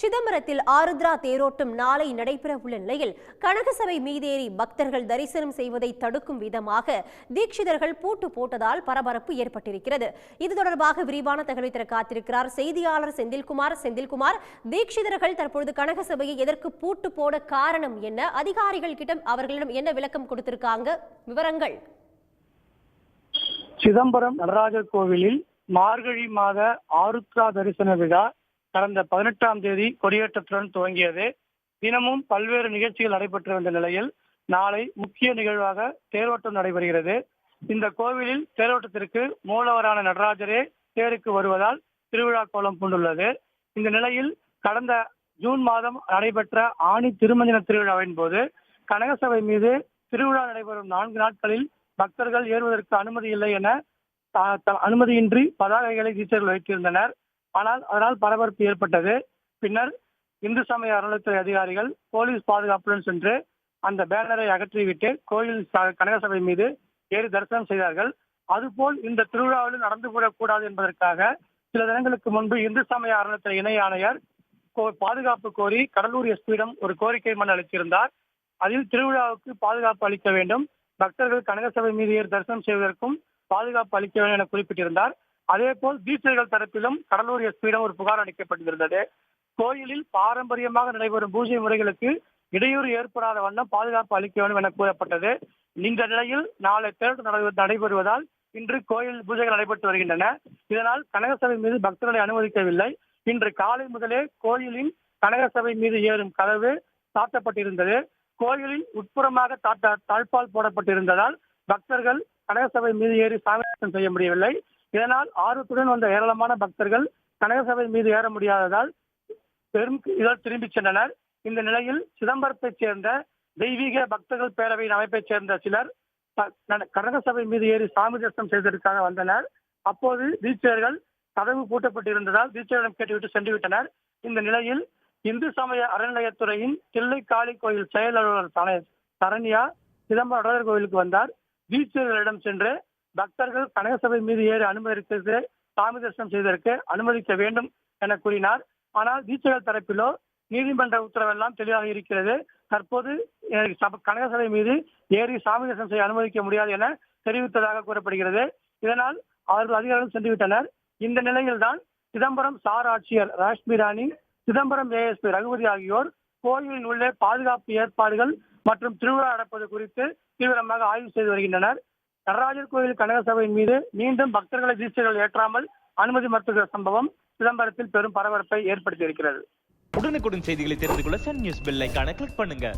சிதம்பரத்தில் ஆருத்ரா தேரோட்டம் நாளை நடைபெற உள்ள நிலையில் கனகசபை மீதேறி பக்தர்கள் தரிசனம் செய்வதை தடுக்கும் விதமாக தீட்சிதர்கள் பூட்டு போட்டதால் பரபரப்பு ஏற்பட்டிருக்கிறது. இது தொடர்பாக விரிவான தகவலை தர காத்திருக்கிறார் செய்தியாளர் செந்தில்குமார். செந்தில்குமார் தீட்சிதர்கள் தற்பொழுது கனகசபையை எதற்கு பூட்டு போட காரணம் என்ன? அதிகாரிகள் கிட்ட அவர்களிடம் என்ன விளக்கம் கொடுத்திருக்காங்க? விவரங்கள். சிதம்பரம் நடராஜர் கோவிலில் மார்கழி மாத ஆருத்ரா தரிசன விழா கடந்த பதினெட்டாம் தேதி கொடியேற்றத்துடன் துவங்கியது. தினமும் பல்வேறு நிகழ்ச்சிகள் நடைபெற்று வந்த நிலையில் நாளை முக்கிய நிகழ்வாக தேரோட்டம் நடைபெறுகிறது. இந்த கோவிலில் தேரோட்டத்திற்கு மூலவரான நடராஜரே தேருக்கு வருவதால் திருவிழா கோலம் பூண்டுள்ளது. இந்த நிலையில் கடந்த ஜூன் மாதம் நடைபெற்ற ஆணி திருமஞ்சன திருவிழாவின் போது கனகசபை மீது திருவிழா நடைபெறும் நான்கு நாட்களில் பக்தர்கள் ஏறுவதற்கு அனுமதி இல்லை என அனுமதியின்றி பதாகைகளை டீச்சர்கள் வைத்திருந்தனர். ஆனால் அதனால் பரபரப்பு ஏற்பட்டது. பின்னர் இந்து சமய அறநிலைத்துறை அதிகாரிகள் போலீஸ் பாதுகாப்புடன் சென்று அந்த பேனரை அகற்றிவிட்டு கோயில் கனகசபை மீது ஏறி தரிசனம் செய்தார்கள். அதுபோல் இந்த திருவிழாவில் நடந்து கூடாது என்பதற்காக சில தினங்களுக்கு முன்பு இந்து சமய அறநிலைத்துறை இணை ஆணையர் கோ- பாதுகாப்பு கோரி கடலூர் எஸ்பியிடம் ஒரு கோரிக்கை மனு அளித்திருந்தார். அதில் திருவிழாவுக்கு பாதுகாப்பு அளிக்க வேண்டும். பக்தர்கள் கனகசபை மீது ஏறி தரிசனம் செய்வதற்கும் பாதுகாப்பு அளிக்க வேண்டும் என குறிப்பிட்டிருந்தார். அதே போல் தீட்சைகள் தரப்பிலும் கடலூர் எஸ்பியிடம் ஒரு புகார் அளிக்கப்பட்டிருந்தது. கோயிலில் பாரம்பரியமாக நடைபெறும் பூஜை முறைகளுக்கு இடையூறு ஏற்படாத வண்ணம் பாதுகாப்பு அளிக்க வேண்டும் என கூறப்பட்டது. இந்த நிலையில் நாளை தேர்தல் நடைபெறுவதால் இன்று கோயில் பூஜைகள் நடைபெற்று வருகின்றன. இதனால் கனகசபை மீது பக்தர்களை அனுமதிக்கவில்லை. இன்று காலை முதலே கோயிலின் கனகசபை மீது ஏறும் கதவு தாட்டப்பட்டிருந்தது கோயிலின் உட்புறமாக தாட்ட தாழ்பால் போடப்பட்டிருந்ததால் பக்தர்கள் கனகசபை மீது ஏறி சாமி செய்ய முடியவில்லை. இதனால் ஆர்வத்துடன் வந்த ஏராளமான பக்தர்கள் கனகசபை மீது ஏற முடியாததால் பெரும் இதழ் திரும்பிச் சென்றனர். இந்த நிலையில் சிதம்பரத்தைச் சேர்ந்த தெய்வீக பக்தர்கள் பேரவையின் அமைப்பைச் சேர்ந்த சிலர் கனகசபை மீது ஏறி சாமி தரிசனம் செய்வதற்காக வந்தனர். அப்போது தீட்சர்கள் கதவு பூட்டப்பட்டிருந்ததால் தீட்சரிடம் கேட்டுவிட்டு சென்று விட்டனர் இந்த நிலையில் இந்து சமய அறநிலையத்துறையின் தில்லை காளி கோயில் செயல் அலுவலர் சரண்யா சிதம்பரம் நடராஜர் கோயிலுக்கு வந்தார். தீட்சர்களிடம் சென்று பக்தர்கள் கனகசபை மீது ஏறி அனுமதித்து சாமி தரிசனம் செய்வதற்கு அனுமதிக்க வேண்டும் என கூறினார். ஆனால் தீட்சைகள் தரப்பிலோ நீதிமன்ற உத்தரவெல்லாம் தெளிவாக இருக்கிறது. தற்போது சப- கனகசபை மீது ஏறி சாமி தரிசனம் செய்ய அனுமதிக்க முடியாது என தெரிவித்ததாக கூறப்படுகிறது. இதனால் அவர்கள் அதிகாரிகள் சென்று விட்டனர். இந்த நிலையில்தான் சிதம்பரம் சார் ஆட்சியர் ராஷ்மி ராணி சிதம்பரம் ஏஎஸ்பி ரகுபதி ஆகியோர் கோயிலின் உள்ளே பாதுகாப்பு ஏற்பாடுகள் மற்றும் திருவிழா நடப்பது குறித்து தீவிரமாக ஆய்வு செய்து வருகின்றனர். நடராஜர் கோயில் கனகசபையின் மீது மீண்டும் பக்தர்களை தீட்சைகள் ஏற்றாமல் அனுமதி மறுத்துகிற சம்பவம் சிதம்பரத்தில் பெரும் பரபரப்பை ஏற்படுத்தி இருக்கிறது. உடனுக்குடன் செய்திகளை தெரிந்து கொள்ள சன் நியூஸ் பெல் ஐகானை கிளிக் பண்ணுங்க.